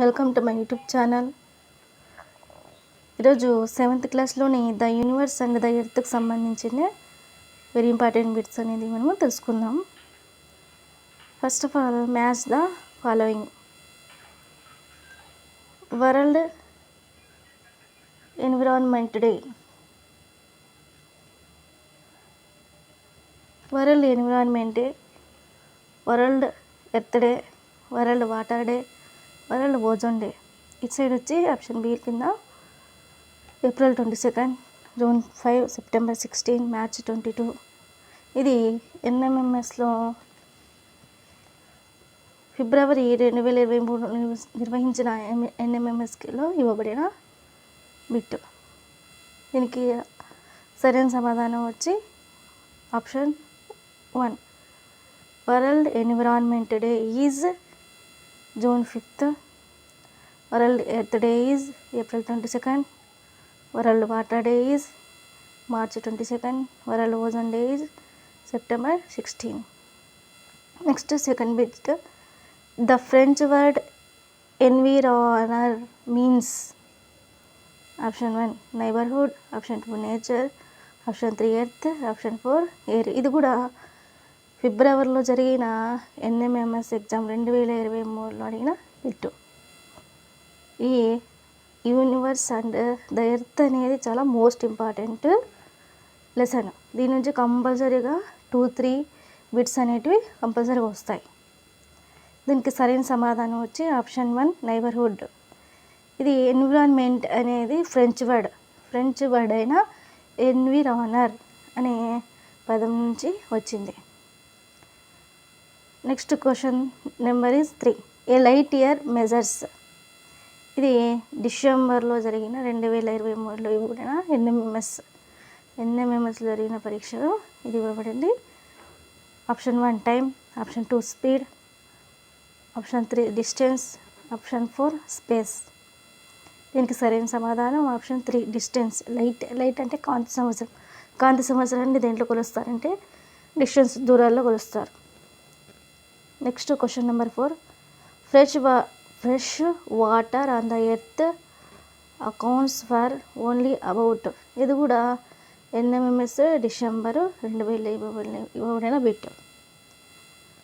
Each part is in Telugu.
Welcome to my YouTube channel. ఈరోజు సెవెంత్ క్లాస్లోని ద యూనివర్స్ అండ్ ద ఎర్త్కి సంబంధించిన వెరీ ఇంపార్టెంట్ బిట్స్ అనేది మనము తెలుసుకుందాం. First of all match the following. World environment day. World environment day. World earth day. World water day. World ozone day ఇటు సైడ్ వచ్చి ఆప్షన్ బి కింద April twenty second June five September sixteen March twenty two. ఇది ఎన్ఎంఎంఎస్లో ఫిబ్రవరి రెండు వేల ఇరవై మూడు నిర్వహించిన ఎన్ఎంఎంఎస్లో ఇవ్వబడిన బిట్ దీనికి సరైన సమాధానం వచ్చి option one. World environment day is June fifth world earth day is April twenty second world water day is March twenty second world ozone day is September sixteen next second bit the French word environner means option one neighbourhood option two nature option three earth option four air ఇది కూడా ఫిబ్రవరిలో జరిగిన ఎన్ఎంఎంఎస్ ఎగ్జామ్ రెండు వేల ఇరవై మూడులో అడిగిన బిట్టు ఈ యూనివర్స్ అండ్ ద ఎర్త్ అనేది చాలా మోస్ట్ ఇంపార్టెంట్ లెసన్. దీని నుంచి కంపల్సరీగా టూ త్రీ బిట్స్ అనేటివి కంపల్సరీగా వస్తాయి. దీనికి సరైన సమాధానం వచ్చి ఆప్షన్ వన్ నైబర్హుడ్. ఇది ఎన్విరాన్మెంట్ అనేది ఫ్రెంచ్ వర్డ్. ఫ్రెంచ్ వర్డ్ అయిన ఎన్విరానర్ అనే పదం నుంచి వచ్చింది. Next question number is three a light year measures ఇది డిసెంబర్లో జరిగిన రెండు వేల ఇరవై మూడులో ఇవ్వబడిన ఎన్ఎంఎంఎస్ ఎన్ఎంఎంఎస్లో జరిగిన పరీక్షలో ఇది ఇవ్వబడింది. Option one time option two speed option three distance option four space దీనికి సరైన సమాధానం option three distance light light అంటే కాంతి సంవత్సరం. కాంతి సంవత్సరాన్ని దేంట్లో కొలుస్తారంటే డిస్టెన్స్ దూరాల్లో కొలుస్తారు. Next question number four fresh వా fresh water on the earth accounts for only about ఇది కూడా ఎన్ఎంఎంఎస్ డిసెంబరు రెండు వేల ఇవ్వబడిన ఇవ్వబడిన bit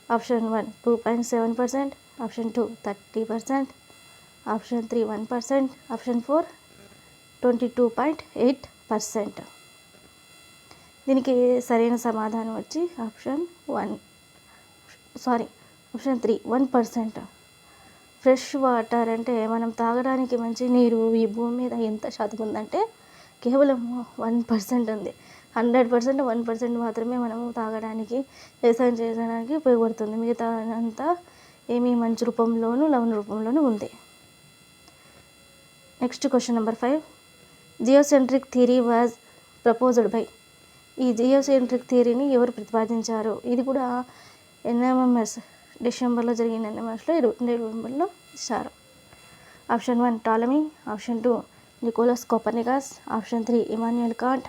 option one two point seven percent option two thirty percent option three one percent option four twenty two point eight percent దీనికి సరైన సమాధానం వచ్చి option one sorry option three one percent. Fresh water అంటే మనం తాగడానికి మంచి నీరు ఈ భూమి మీద ఎంత శాతం ఉందంటే కేవలం వన్ పర్సెంట్ ఉంది. హండ్రెడ్ పర్సెంట్ వన్ పర్సెంట్ మాత్రమే మనము తాగడానికి వ్యవసాయం చేయడానికి ఉపయోగపడుతుంది. మిగతా అంతా ఏమీ మంచి రూపంలోనూ లవణ రూపంలోనూ ఉంది. Next question number five. Geocentric theory was proposed by. ఈ జియోసెంట్రిక్ థియరీని ఎవరు ప్రతిపాదించారు? ఇది కూడా ఎన్ఎంఎంఎస్ డిసెంబర్లో జరిగిన మ్యాచ్లో ఇరవై నవంబర్లో ఇచ్చారు option one Ptolemy option two Nicolaus Copernicus option three Immanuel Kant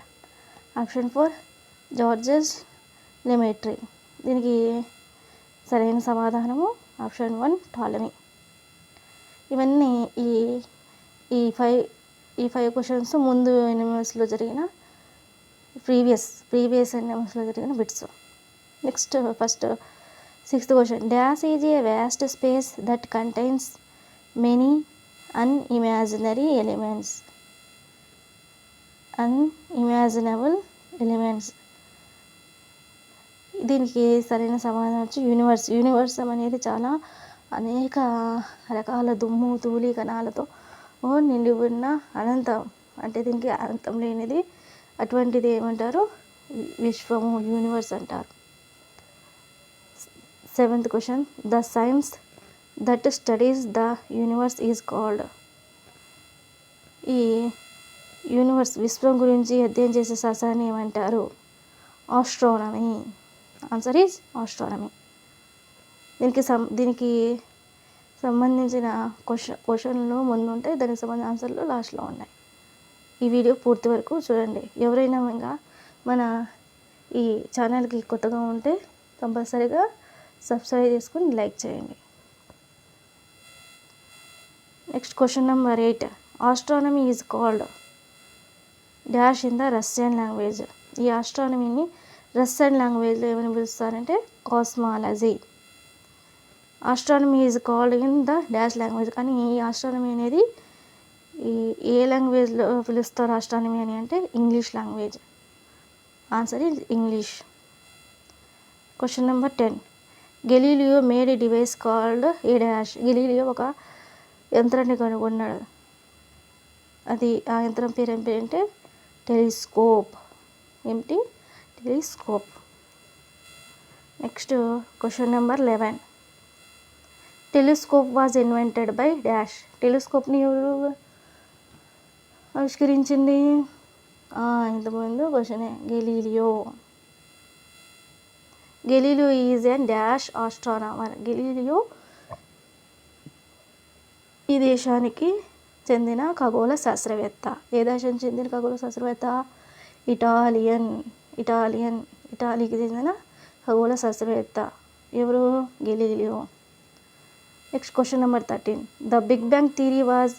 option four Georges Lemaitre. దీనికి సరైన సమాధానము ఆప్షన్ వన్ టాలమీ. ఇవన్నీ ఈ ఈ ఫైవ్ ఈ ఫైవ్ క్వశ్చన్స్ ముందు ఎన్ఎంఎస్లో జరిగిన ప్రీవియస్ ప్రీవియస్ ఎన్ఎంఎస్లో జరిగిన bits. Next first sixth question dash is a vast space that contains many unimaginary elements unimaginable elements దీనికి సరైన సమాధానం వచ్చి యూనివర్స్ యూనివర్సం అనేది చాలా అనేక రకాల దుమ్ము ధూళి కణాలతో నిండి ఉన్న అనంతం. అంటే దీనికి అనంతం లేనిది అటువంటిది ఏమంటారు? విశ్వము యూనివర్స్ అంటారు. Seventh question. The science that studies the universe is called. ఈ యూనివర్స్ విశ్వం గురించి అధ్యయనం చేసే శాస్త్రాన్ని ఏమంటారు? ఆస్ట్రానమీ. Answer is astronomy. దీనికి సం దీనికి సంబంధించిన క్వశ్చన్ క్వశ్చన్లు ముందు ఉంటాయి. దానికి సంబంధించిన ఆన్సర్లు లాస్ట్లో ఉన్నాయి. ఈ వీడియో పూర్తి వరకు చూడండి. ఎవరైనా ఇంకా మన ఈ ఛానల్కి కొత్తగా ఉంటే కంపల్సరీగా సబ్స్క్రైబ్ చేసుకుని లైక్ చేయండి. Next question number eight. Astronomy is called dash in the Russian language ఈ ఆస్ట్రానమీని రష్యన్ లాంగ్వేజ్లో ఏమని పిలుస్తారంటే cosmology astronomy is called in the dash language కానీ ఈ ఆస్ట్రానమీ అనేది ఈ ఏ లాంగ్వేజ్లో పిలుస్తారు ఆస్ట్రానమీ అని అంటే English language answer is English question number ten Galileo made a device called a dash Galileo ఒక యంత్రాన్ని కనుగొన్నాడు. అది ఆ యంత్రం పేరు ఏం అంటే టెలిస్కోప్. ఏమిటి? Telescope. Next question number eleven. Telescope was invented by dash. టెలిస్కోప్ని ఎవరు ఆవిష్కరించింది? ఇంతకుముందు క్వశ్చనే. Galileo. Galileo is and dash astronomer Galileo ఈ దేశానికి చెందిన ఖగోళ శాస్త్రవేత్త. ఏ దేశానికి చెందిన ఖగోళ శాస్త్రవేత్త? ఇటాలియన్ ఇటాలియన్ ఇటాలీకి చెందిన ఖగోళ శాస్త్రవేత్త. ఎవరు? Galileo next question number thirteen the big bang theory was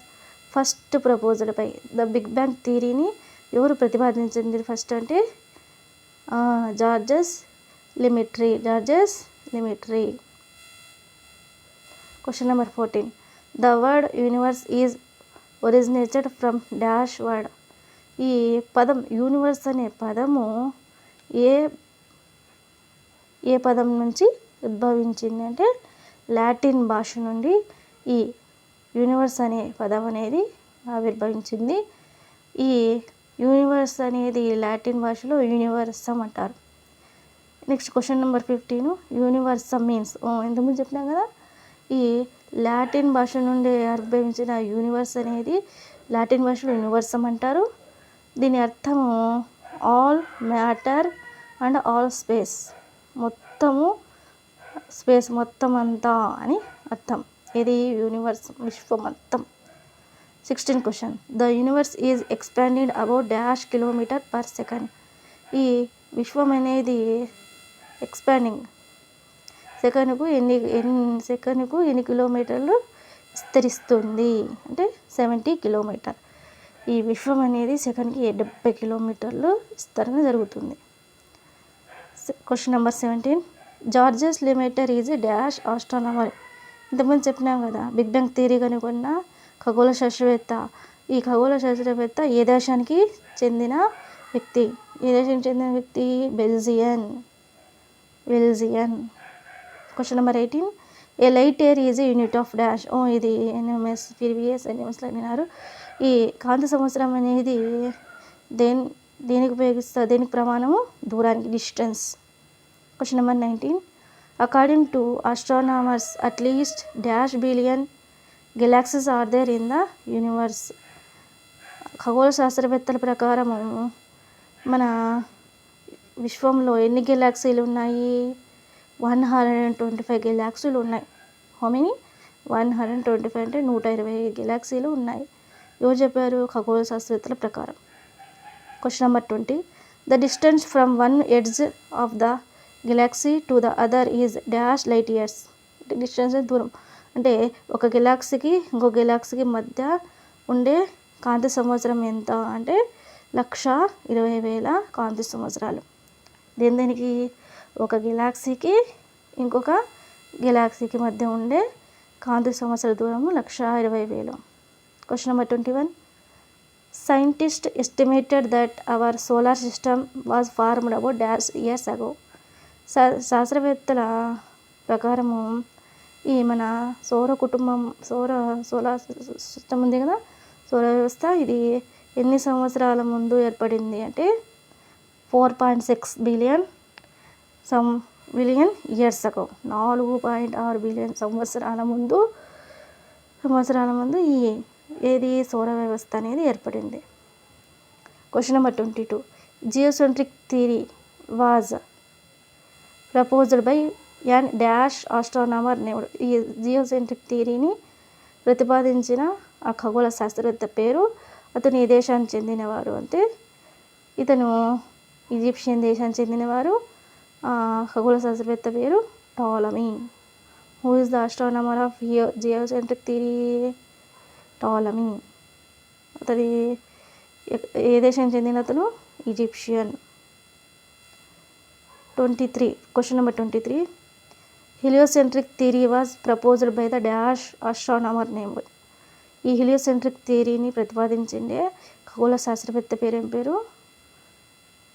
first ప్రపోజల్పై the big bang థీరీని ఎవరు ప్రతిపాదించింది ఫస్ట్ అంటే Georges Lemaitre Georges Lemaitre question number fourteen the word universe is originated from dash word ఈ పదం యూనివర్స్ అనే పదము ఏ ఏ పదం నుంచి ఉద్భవించింది అంటే లాటిన్ భాష నుండి ఈ యూనివర్స్ అనే పదం అనేది ఆవిర్భవించింది. ఈ యూనివర్స్ అనేది లాటిన్ భాషలో యూనివర్సం అంటారు. Next question number fifteen universum means. ఇంతకుముందు చెప్పినాం కదా ఈ లాటిన్ భాష నుండి ఆవిర్భవించిన యూనివర్స్ అనేది లాటిన్ భాషలో యూనివర్సమ్ అంటారు. దీని అర్థము all matter and all space. మొత్తము స్పేస్ మొత్తం అంతా అని అర్థం. ఇది యూనివర్స్ విశ్వం మొత్తం. Sixteen question. The universe is expanded about dash kilometre per second. ఈ విశ్వం అనేది ఎక్స్పాండింగ్. సెకండ్కు ఎన్ని ఎన్ని సెకండ్కు ఎన్ని కిలోమీటర్లు విస్తరిస్తుంది? అంటే సెవెంటీ కిలోమీటర్. ఈ విశ్వం అనేది సెకండ్కి డెబ్బై కిలోమీటర్లు విస్తరణ జరుగుతుంది. Question number seventeen. Georges Lemaitre is dash astronomer. ఇంతకుముందు చెప్పినాం కదా బిగ్ బ్యాంగ్ థియరీ కనుగొన్న ఖగోళ శాస్త్రవేత్త. ఈ ఖగోళ శాస్త్రవేత్త ఏ దేశానికి చెందిన వ్యక్తి? ఏ దేశానికి చెందిన వ్యక్తి? Belgian. Belgian question number eighteen a light air is unit of dash ఓ ఇది ఎన్ఎంఎస్ పివిఎస్ ఎన్ఎంఎస్లో అడిగినారు ఈ కాంతి సంవత్సరం అనేది దేని దేనికి ఉపయోగిస్తారు దేనికి ప్రమాణము? దూరానికి distance question number nineteen according to astronomers at least dash billion galaxies are there in the universe ఖగోళ శాస్త్రవేత్తల ప్రకారము మన విశ్వంలో ఎన్ని గెలాక్సీలు ఉన్నాయి? One hundred and twenty five గెలాక్సీలు ఉన్నాయి. హోమిని one hundred and twenty five అంటే నూట ఇరవై గెలాక్సీలు ఉన్నాయి. ఎవరు చెప్పారు? ఖగోళ శాస్త్రవేత్తల ప్రకారం question number twenty the distance from one edge of the galaxy to the other is dash light years distance దూరం. అంటే ఒక గెలాక్సీకి ఇంకో గెలాక్సీకి మధ్య ఉండే కాంతి సంవత్సరం ఎంత? అంటే లక్ష ఇరవై వేల కాంతి సంవత్సరాలు. దేని దేనికి ఒక గెలాక్సీకి ఇంకొక గెలాక్సీకి మధ్య ఉండే కాంతి సంవత్సర దూరము లక్ష ఇరవై వేలు. Question number twenty one scientist estimated that our solar system was formed about dash years ago శాస్త్రవేత్తల ప్రకారము ఈ మన సౌర కుటుంబం సౌర సోలార్ సిస్టమ్ ఉంది కదా? సౌర వ్యవస్థ ఇది ఎన్ని సంవత్సరాల ముందు ఏర్పడింది అంటే four point six billion some billion years ago. నాలుగు పాయింట్ ఆరు బిలియన్ సంవత్సరాల ముందు సంవత్సరాల ముందు ఈ ఏది సౌర వ్యవస్థ అనేది ఏర్పడింది. Question number twenty two geocentric theory was proposed by an dash astronomer నేవుడు ఈ జియోసెంట్రిక్ థియరీని ప్రతిపాదించిన ఆ ఖగోళ శాస్త్రవేత్త పేరు అతను ఏ దేశానికి చెందినవారు అంటే ఇతను ఈజిప్షియన్ దేశానికి చెందినవారు. ఖగోళ శాస్త్రవేత్త పేరు Ptolemy who is the astronomer of geo geocentric theory Ptolemy అతడి ఏ దేశానికి చెందిన అతను? Egyptian. Twenty three question number twenty three. Heliocentric theory was proposed by the dash astronomer name ఈ హిలియోసెంట్రిక్ థియరీని ప్రతిపాదించిండే ఖగోళ శాస్త్రవేత్త పేరు ఏం పేరు?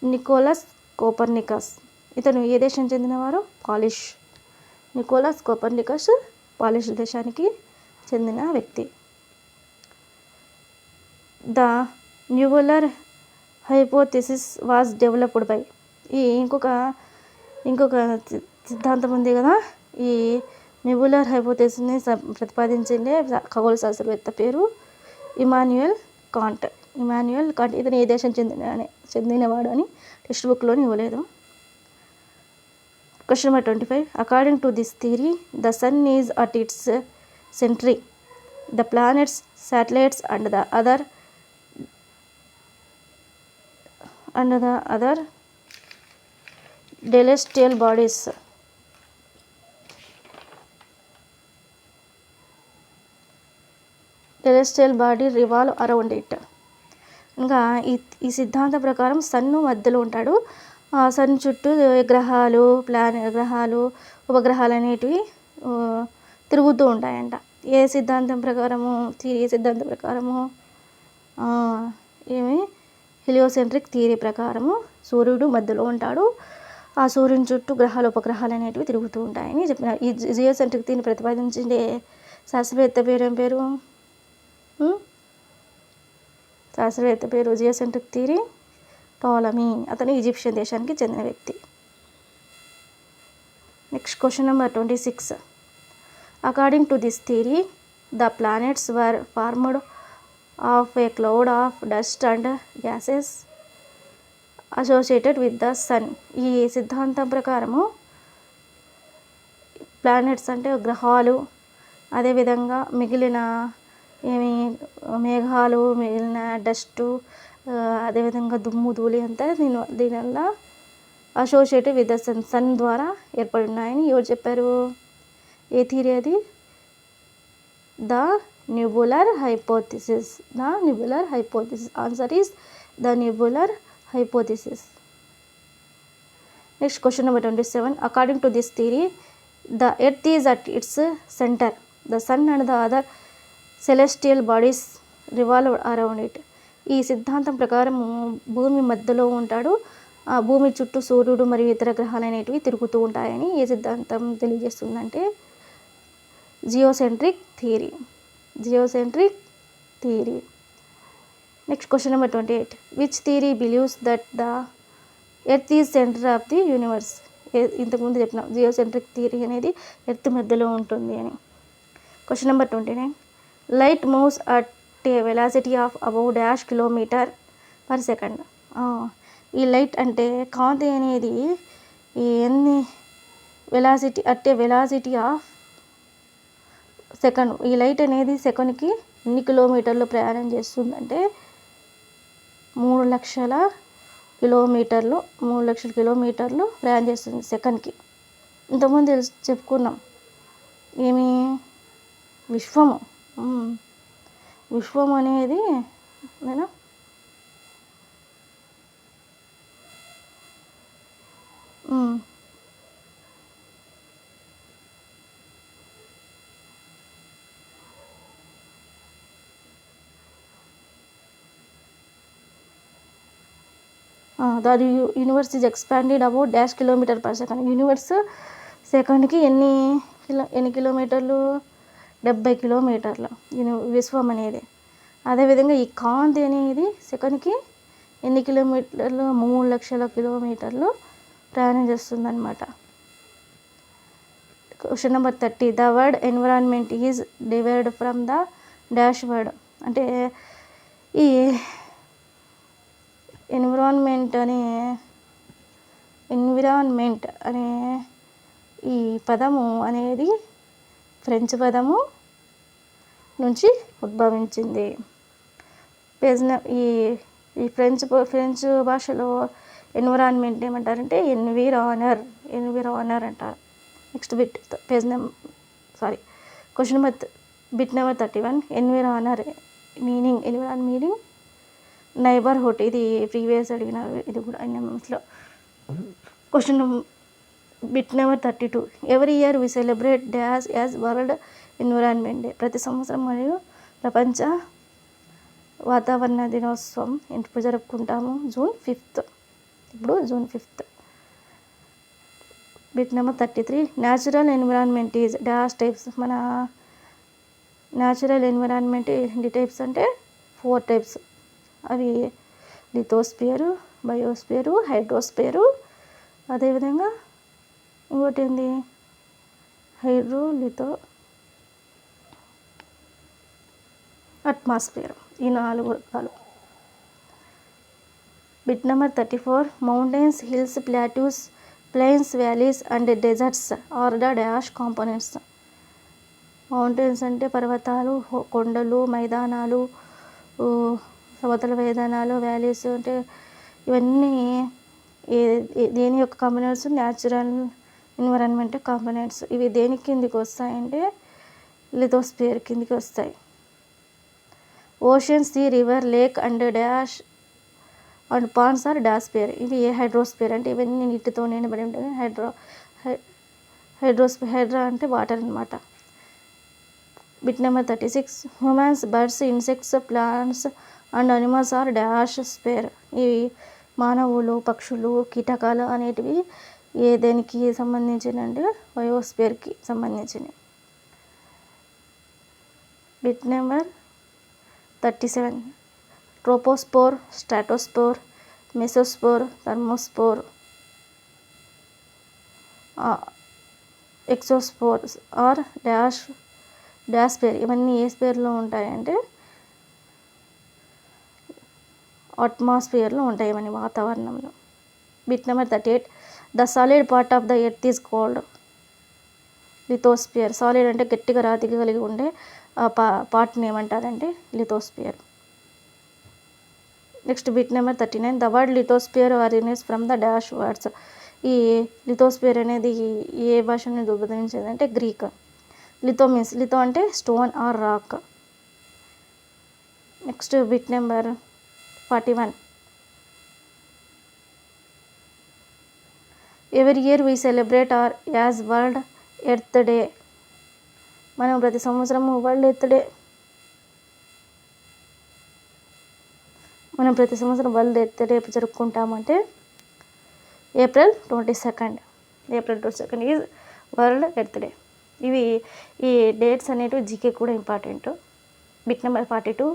Nicolaus Copernicus. ఇతను ఏ దేశం చెందినవారు? పాలిష్. నికోలస్ కోపర్నికస్ పాలిష్ దేశానికి చెందిన వ్యక్తి. The nebular hypothesis was developed by. ఈ ఇంకొక ఇంకొక సి- సిద్ధాంతం ఉంది కదా? ఈ న్యూబులర్ హైపోథెసిస్ని ప్రతిపాదించిందే ఖగోళ శాస్త్రవేత్త పేరు ఇమాన్యుయల్ కాంట్. ఇమాన్యుయల్ కానీ ఇతను ఏ దేశం చెందిన అని చెందినవాడు అని టెక్స్ట్ బుక్లోని ఇవ్వలేదు. Question number twenty five according to this theory the sun is at its centre the planets satellites and the other and the other celestial bodies terrestrial body revolve around it ఇంకా ఈ ఈ సిద్ధాంతం ప్రకారం సన్ను మధ్యలో ఉంటాడు. ఆ సన్ చుట్టూ గ్రహాలు ప్లాన్ గ్రహాలు ఉపగ్రహాలు అనేటివి తిరుగుతూ ఉంటాయంట. ఏ సిద్ధాంతం ప్రకారము థియరీ ఏ సిద్ధాంతం ప్రకారము ఏమి? హెలియోసెంట్రిక్ థియరీ ప్రకారము సూర్యుడు మధ్యలో ఉంటాడు. ఆ సూర్యుని చుట్టూ గ్రహాలు ఉపగ్రహాలు అనేటివి తిరుగుతూ ఉంటాయని చెప్పిన ఈ జియోసెంట్రిక్ థియరీని ప్రతిపాదించే శాస్త్రవేత్త పేరు ఏం పేరు? శాస్త్రవేత్త పేరు జియోసెంట్రిక్ థియరీ టాలమీ అతను ఈజిప్షియన్ దేశానికి చెందిన వ్యక్తి. Next question number twenty six. According to this theory the planets were formed of a cloud of dust and gases associated with the sun. ఈ సిద్ధాంతం ప్రకారము ప్లానెట్స్ అంటే గ్రహాలు అదేవిధంగా మిగిలిన ఏమి మేఘాలు మిగిలిన డస్టు అదేవిధంగా దుమ్ము ధూళి అంతా దీని దీనివల్ల associative with the sun sun ద్వారా ఏర్పడి ఉన్నాయని ఎవరు చెప్పారు? ఏ థియరీ అది? The nebular hypothesis. The nebular hypothesis. Answer is the nebular hypothesis. Next question number twenty seven according to this theory the earth is at its centre the sun and the other celestial bodies revolve around it. ఈ సిద్ధాంతం ప్రకారం భూమి మధ్యలో ఉంటాడు. ఆ భూమి చుట్టూ సూర్యుడు మరియు ఇతర గ్రహాలు అనేటివి తిరుగుతూ ఉంటాయని ఏ సిద్ధాంతం తెలియజేస్తుందంటే geocentric theory. Geocentric theory. Next question number twenty eight. Which theory believes that the earth is centre of the universe ఇంతకుముందు చెప్పిన జియోసెంట్రిక్ థియరీ అనేది ఎర్త్ మధ్యలో ఉంటుంది అని. Question number twenty nine. Light moves at a velocity of above dash kilometre per second. ఈ లైట్ అంటే కాంతి అనేది ఈ ఎన్ని velocity at a velocity of second. ఈ లైట్ అనేది సెకండ్కి ఎన్ని కిలోమీటర్లు ప్రయాణం చేస్తుందంటే మూడు లక్షల కిలోమీటర్లు మూడు లక్షల కిలోమీటర్లు ప్రయాణం చేస్తుంది సెకండ్కి. ఇంతకుముందు తెలుసు చెప్పుకున్నాం. ఏమి? విశ్వము. విశ్వం అనేది నేను దాని universe is expanded about dash kilometre per second universe సెకండ్కి ఎన్ని కిలో ఎన్ని కిలోమీటర్లు డెబ్బై కిలోమీటర్లు యూని విశ్వం అనేది. అదేవిధంగా ఈ కాంతి అనేది సెకండ్కి ఎన్ని కిలోమీటర్లు? మూడు లక్షల కిలోమీటర్లు ప్రయాణం చేస్తుందన్నమాట. Question number thirty the word environment is divide from the dash word అంటే ఈ ఎన్విరాన్మెంట్ అనే ఎన్విరాన్మెంట్ అనే ఈ పదము అనేది ఫ్రెంచ్ పదము నుంచి ఉద్భవించింది. పెజ్న ఈ ఈ ఫ్రెంచ్ ఫ్రెంచ్ భాషలో ఎన్విరాన్మెంట్ ఏమంటారంటే ఎన్విరానర్ ఎన్విరానర్ అంటారు next bit page number sorry question number bit number thirty one environer meaning environ meaning neighbourhood ఇది ప్రీవియస్ అడిగినారు ఇది కూడా ఎన్ఎంఎస్లో question bit number thirty two every year we celebrate dash as world environment day. ప్రతి సంవత్సరం మరియు ప్రపంచ వాతావరణ దినోత్సవం ఎప్పుడు జరుపుకుంటాము. June fifth. ఇప్పుడు June fifth. Bit number thirty three. Natural environment is dash types మన న్యాచురల్ ఎన్విరాన్మెంట్ ఎన్ని టైప్స్ అంటే ఫోర్ టైప్స్. అవి లిథోస్పియరు బయోస్పియరు హైడ్రోస్పియరు. అదేవిధంగా ఇంకోటి ఏంది? Hydro litho atmosphere. ఈ నాలుగు రకాలు bit number thirty four mountains hills plateaus plains valleys and deserts are the dash components. Mountains అంటే పర్వతాలు కొండలు మైదానాలు సమతల మైదానాలు వ్యాలీస్ అంటే ఇవన్నీ ఏ దేని యొక్క కాంపోనెంట్స్? Natural environment components. ఇవి దేని కిందికి వస్తాయంటే లిథోస్పియర్ కిందికి వస్తాయి. Ocean sea river lake and dash and ponds are dash sphere ఇవి ఏ హైడ్రోస్పియర్ అంటే ఇవన్నీ నీటితో నిండబడి ఉంటాయి. హైడ్రో హై హైడ్రోస్పియర్ హైడ్రా అంటే వాటర్ అనమాట bit number thirty six humans birds insects plants and animals are dash sphere ఇవి మానవులు పక్షులు కీటకాలు అనేటివి ఏ దేనికి సంబంధించిన అంటే బయోస్పియర్కి సంబంధించినవి. Bit number thirty seven. Troposphere stratosphere mesosphere thermosphere exospheres are dash dash pair. ఇవన్నీ ఏ స్పేర్లో ఉంటాయంటే అట్మాస్ఫియర్లో ఉంటాయి ఇవన్నీ వాతావరణంలో. Bit number thirty eight. The solid part of the earth is called. Lithosphere solid అంటే గట్టిగా రాతికి కలిగి ఉండే పా పార్ట్ని ఏమంటారంటే lithosphere. Next bit number thirty nine. The word lithosphere originates from the dash words. ఈ లిథోస్పియర్ అనేది ఏ భాష నుంచి అంటే గ్రీక్. లిథో మీన్స్ లిథో అంటే stone or rock. Next bit number forty one. Every year we celebrate are as world earth day మనం ప్రతి సంవత్సరం వరల్డ్ ఎర్త్ డే మనం ప్రతి సంవత్సరం world earth day జరుపుకుంటామంటే April twenty second. April twenty second is world earth day ఇవి ఈ డేట్స్ అనేటివి జీకే కూడా important. Bit number forty two.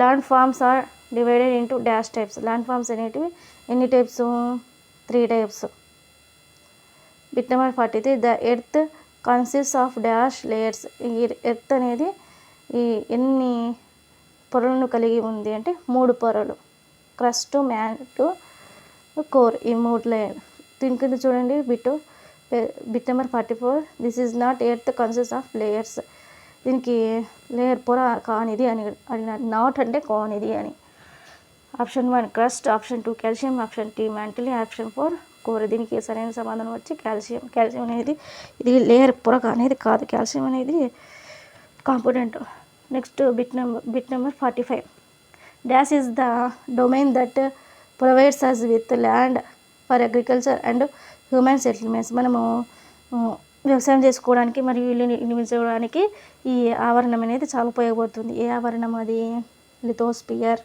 Landforms are divided into dash types. Landforms అనేటివి ఎన్ని types? Three types. Bit number forty three. The earth consist of dash layers ఈ ఎర్త్ అనేది ఈ ఎన్ని పొరలను కలిగి ఉంది అంటే మూడు పొరలు. క్రస్ట్ మ్యాట్ కోర్ ఈ మూడు లేయర్ దీని కింద చూడండి bit bit number forty four this is not earth consist of layers దీనికి లేయర్ పొర కానిది అని అడిగినారు. నాట్ అంటే కానిది అని. Option one crust option two calcium option three mantle option four core. దీనికి సరైన సమాధానం వచ్చి కాల్షియం కాల్షియం అనేది ఇది లేయర్ పొర అనేది కాదు. కాల్షియం అనేది component. Next bit number bit number forty five. Dash is the domain that provides us with land for agriculture and human settlements. మనము వ్యవసాయం చేసుకోవడానికి మరియు ఇల్లు నిర్మించుకోవడానికి ఈ ఆవరణం అనేది చాలా ఉపయోగపడుతుంది. ఏ ఆవరణం అది? లిథోస్పియర్.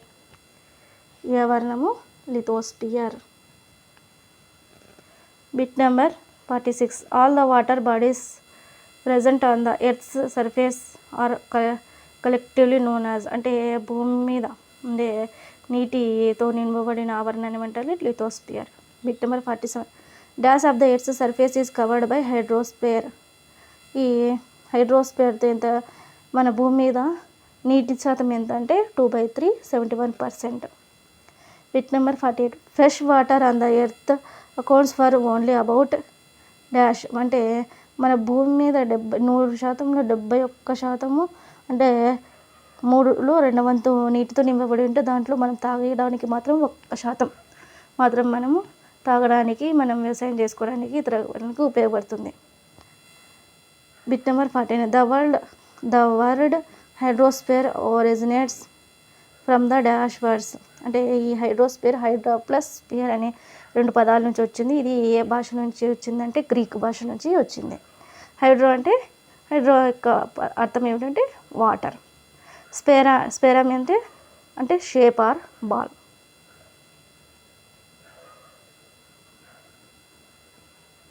ఈ ఆవరణము lithosphere. Bit number forty six all the water bodies present on the earth's surface are collectively known as అంటే భూమి మీద ఉండే నీటితో నింపబడిన ఆవరణాన్ని ఏమంటారు? Lithosphere bit number forty seven dash of the earth's surface is covered by hydrosphere ఈ హైడ్రోస్పియర్తో ఎంత మన భూమి మీద నీటి శాతం ఎంత అంటే two by three seventy one percent bit number forty eight fresh water on the earth accounts for only about dash అంటే మన భూమి మీద డెబ్బై నూరు శాతంలో డెబ్బై ఒక్క శాతము అంటే మూడులో రెండు వంతు నీటితో నింపబడి ఉంటే దాంట్లో మనం తాగడానికి మాత్రం ఒక్క శాతం మాత్రం మనము తాగడానికి మనం వ్యవసాయం చేసుకోవడానికి ఇతర ఉపయోగపడుతుంది. Bit number forty nine the world the word hydrosphere originates from the dash words అంటే ఈ హైడ్రోస్పియర్ హైడ్రో ప్లస్ స్పియర్ అనే రెండు పదాల నుంచి వచ్చింది. ఇది ఏ భాష నుంచి వచ్చిందంటే గ్రీక్ భాష నుంచి వచ్చింది. హైడ్రో అంటే హైడ్రో యొక్క అర్థం ఏమిటంటే వాటర్. స్పేరా స్పేరామి అంటే అంటే shape or ball.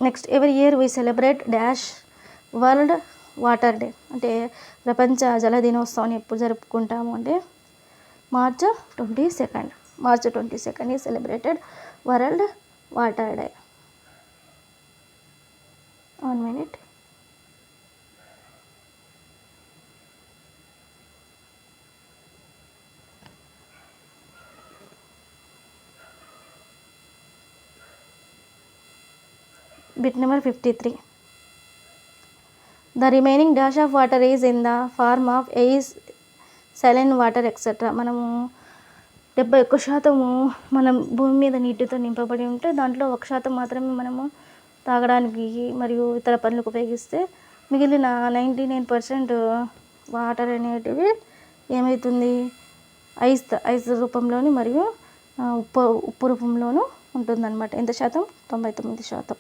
Next every year we celebrate dash world water day? అంటే ప్రపంచ జల దినోత్సవాన్ని ఎప్పుడు జరుపుకుంటాము అంటే March twenty second. March twenty second ఈ celebrated world water day. One minute. Bit number fifty three. The remaining dash of water is in the form of ice saline water etcetera. మనము డెబ్బై ఒక్క శాతము మనం భూమి మీద నీటితో నింపబడి ఉంటే దాంట్లో ఒక శాతం మాత్రమే మనము తాగడానికి మరియు ఇతర పనులకు ఉపయోగిస్తే మిగిలిన నైంటీ నైన్ పర్సెంట్ వాటర్ అనేటివి ఏమవుతుంది ఐస్ ఐస్ రూపంలోని మరియు ఉప్పు ఉప్పు రూపంలోనూ ఉంటుందన్నమాట. ఎంత శాతం? తొంభై తొమ్మిది శాతం.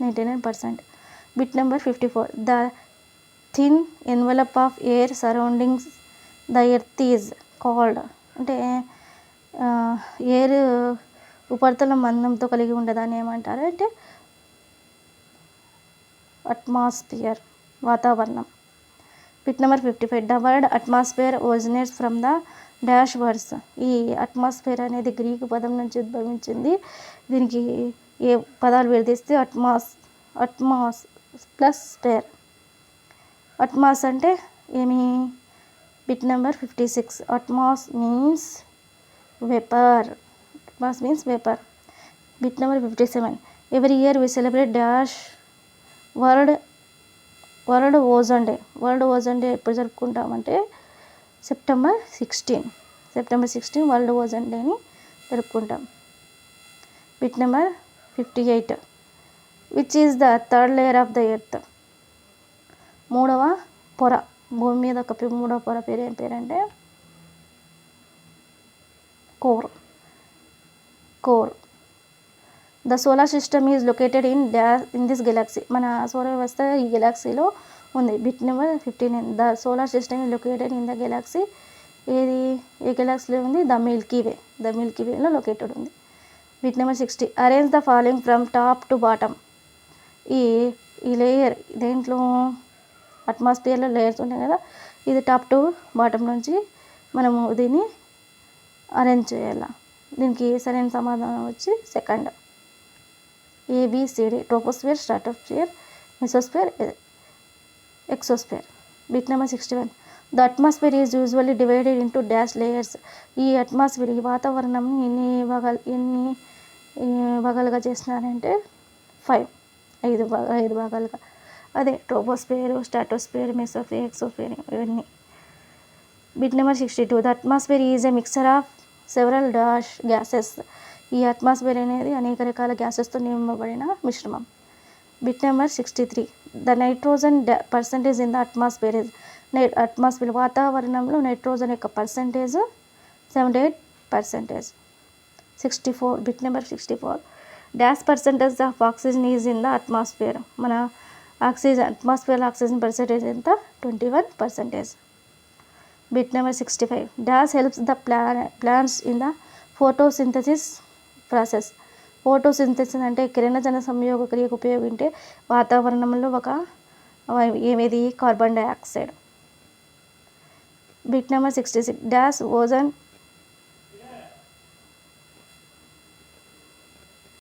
Ninety nine percent. Bit number fifty four. The thin envelope of air surroundings the earth is called. అంటే ఏరు ఉపరితలం మందంతో కలిగి ఉండేదాన్ని ఏమంటారు? అంటే అట్మాస్ఫియర్ వాతావరణం. Bit number fifty five the word atmosphere originates from the dash words ఈ అట్మాస్ఫియర్ అనేది గ్రీకు పదం నుంచి ఉద్భవించింది. దీనికి ఏ పదాలు విడదీస్తే atmos atmos plus sphere atmos అంటే ఏమి? Bit number fifty six atmos means vapour atmos means vapour bit number fifty seven every year we celebrate dash world world ozone day world ozone day ఎప్పుడు జరుపుకుంటామంటే September sixteen September sixteen world ozone డేని జరుపుకుంటాం. Bit number fifty eight which is the third layer of the earth మూడవ పొర. భూమి మీద ఒక మూడవ పొర పేరు ఏం పేరంటే core. Core. The solar system is located in the in this galaxy మన సౌర వ్యవస్థ ఈ గెలాక్సీలో ఉంది. Bit number fifty nine the solar system is located in the galaxy ఏది? ఏ గెలాక్సీలో ఉంది? The milky way the milky వేలో లొకేటెడ్ ఉంది. Bit number sixty arrange the following from top to bottom ఈ ఈ లేయర్ దేంట్లో? అట్మాస్ఫియర్లో లేయర్స్ ఉంటాయి కదా. ఇది టాప్ టు బాటమ్ నుంచి మనము దీన్ని అరేంజ్ చేయాలా? దీనికి సరైన సమాధానం వచ్చి second A B C D troposphere stratosphere mesosphere exosphere bit number sixty one the atmosphere is usually divided into dash layers ఈ అట్మాస్ఫియర్ ఈ వాతావరణం ఎన్ని భాగాలు ఎన్ని భాగాలుగా చేస్తున్నారంటే ఫైవ్ ఐదు భాగా ఐదు భాగాలుగా అదే ట్రోపోస్ఫియర్ స్టాటోస్ఫియర్ మెసోస్ఫియర్ ఎక్సోస్ఫియర్ ఇవన్నీ. Bit number sixty two the atmosphere is a mixture of several dash gases ఈ అట్మాస్ఫియర్ అనేది అనేక రకాల గ్యాసెస్తో నింపబడిన మిశ్రమం. Bit number sixty three the nitrogen percentage in the atmosphere is నై అట్మాస్ఫియర్ వాతావరణంలో నైట్రోజన్ యొక్క percentage seventy eight percentage sixty four bit number sixty four dash percentage of oxygen is in the atmosphere మన ఆక్సిజన్ అట్మాస్ఫియర్ ఆక్సిజన్ పర్సంటేజ్ ఎంత? Twenty one percentage bit number sixty five dash helps the plan plants in the photosynthesis process photosynthesis అంటే కిరణజన సంయోగ క్రియకు ఉపయోగించే వాతావరణంలో ఒక ఏమిది? Carbon dioxide bit number sixty six dash ozone